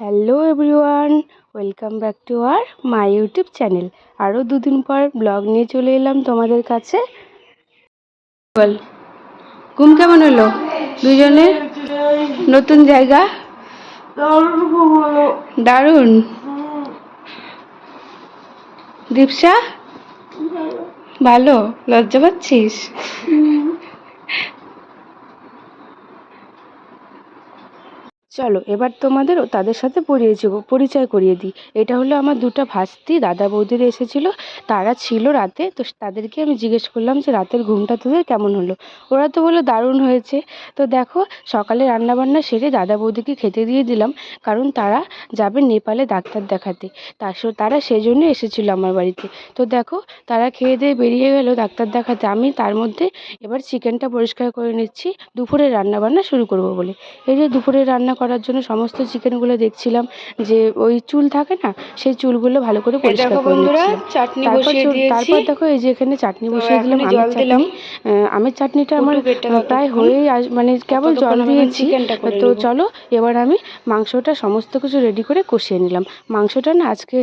Hello everyone, welcome back to our my YouTube channel. আরও দুদিন পর ব্লগ নিয়ে চলে এলাম তোমাদের কাছে। বল, ঘুম কেমন হলো? দুজনে নতুন জায়গা? দারুণ। দীপসা? ভালো? লজ্জা পাচ্ছিস? চলো, এবার তোমাদের তাদের সাথে পরিচয় পরিচয় করিয়ে দিই। এটা হলো আমার দুটো ভাস্তি, দাদা বৌদিরা এসেছিল, তারা ছিল রাতে, তো তাদেরকে আমি জিজ্ঞেস করলাম যে, রাতের ঘুমটা তোদের কেমন হলো? ওরা তো বলল, দারুণ হয়েছে। তো দেখো, সকালে রান্নাবান্না সেরে দাদা বৌদিকে খেতে দিয়ে দিলাম, কারণ তারা যাবে নেপালে ডাক্তার দেখাতে। তা স- তারা সেজন্য এসেছিল আমার বাড়িতে। তো দেখো, তারা খেয়ে দিয়ে বেরিয়ে গেলো ডাক্তার দেখাতে। আমি তার মধ্যে এবার চিকেনটা পরিষ্কার করে নিচ্ছি দুপুরে রান্নাবান্না শুরু করব বলে। এই যে দুপুরে রান্না করার জন্য সমস্ত চিকেনগুলো দেখছিলাম যে ওই চুল থাকে না সেই চুলগুলো ভালো করে পরিষ্কার করে চাটনি তারপর বসিয়ে দিয়েছি। তারপর দেখো এই যে এখানে চাটনি বসিয়ে দিলাম আমের চাটনি। আমের চাটনিটা আমার প্রায়। হয়েই মানে কেবল জল দিয়েছি। তো চলো এবার আমি মাংসটা সমস্ত কিছু রেডি করে কষিয়ে নিলাম। মাংসটা না আজকে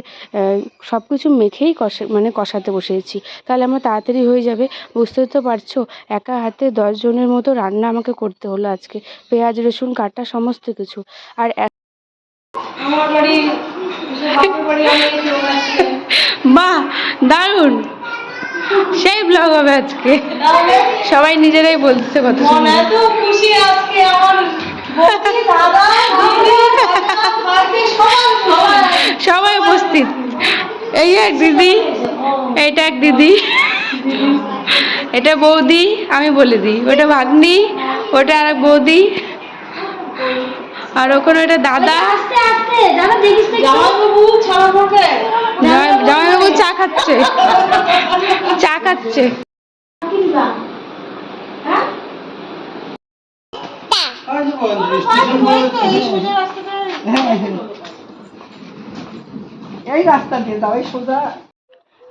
সব কিছু মেখেই কষা মানে কষাতে বসিয়েছি। তাহলে আমার তাড়াতাড়ি হয়ে যাবে। বুঝতেই তো পারছ একা হাতে দশ জনের মতো রান্না আমাকে করতে হলো আজকে। পেঁয়াজ রসুন কাটা সমস্ত কিছু। আর চলে আসছি। বাহ দারুণ। সেই ব্লগ হবে আজকে। সবাই নিজেরাই বলছে কত খুশি আজকে আমার সবাই উপস্থিত। এই এক দিদি এটা এক দিদি। এটা বৌদি আমি বলে দিই। ওটা ভাগ্নি ওটা আর এক বৌদি। আর ওখানে ওটা দাদা জামাইবাবু চা খাচ্ছে। চা খাচ্ছে। এই রাস্তা দিয়ে দাও এই সোজা।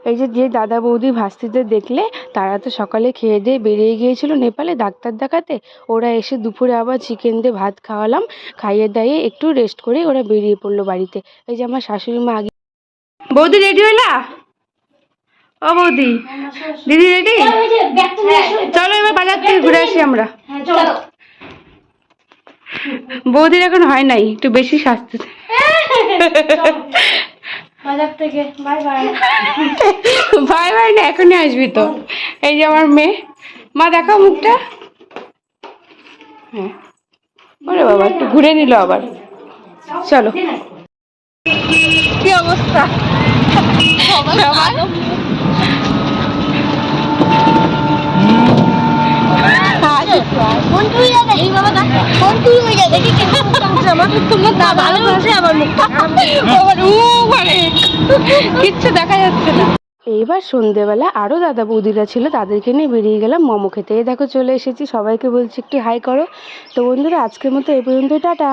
এই যে যে দাদা বৌদি ভাস্তিদের দেখলে, তারা তো সকালে খেয়ে দিয়ে বেরিয়ে গিয়েছিল নেপালে ডাক্তার দেখাতে। ওরা এসে দুপুরে আবার চিকেন দিয়ে ভাত খাওয়ালাম, খাইয়ে দাইয়ে একটু রেস্ট করে ওরা বেরিয়ে পড়ল বাড়িতে। এই যে আমার শাশুড়ি মা আগে বৌদি রেডি হইলা? ও বৌদি, দিদি রেডি চলো এবার বাজার থেকে ঘুরে আসি আমরা। বৌদির এখন হয় নাই, একটু বেশি থেকে বাই বাই। ভাই ভাই না এখনই আসবি তো। এই যে আমার মেয়ে। মা দেখাও মুখটা। হ্যাঁ। ওরে বাবা একটু ঘুরে নিল আবার। চলো। কি অবস্থা? কিচ্ছু দেখা যাচ্ছে না। এইবার সন্ধেবেলা আরও দাদা বৌদিরা ছিল, তাদেরকে নিয়ে বেরিয়ে গেলাম, মোমো খেতে। দেখো চলে এসেছি, সবাইকে বলছি একটু হাই করো। তো বন্ধুরা, আজকের মতো এই পর্যন্ত টাটা।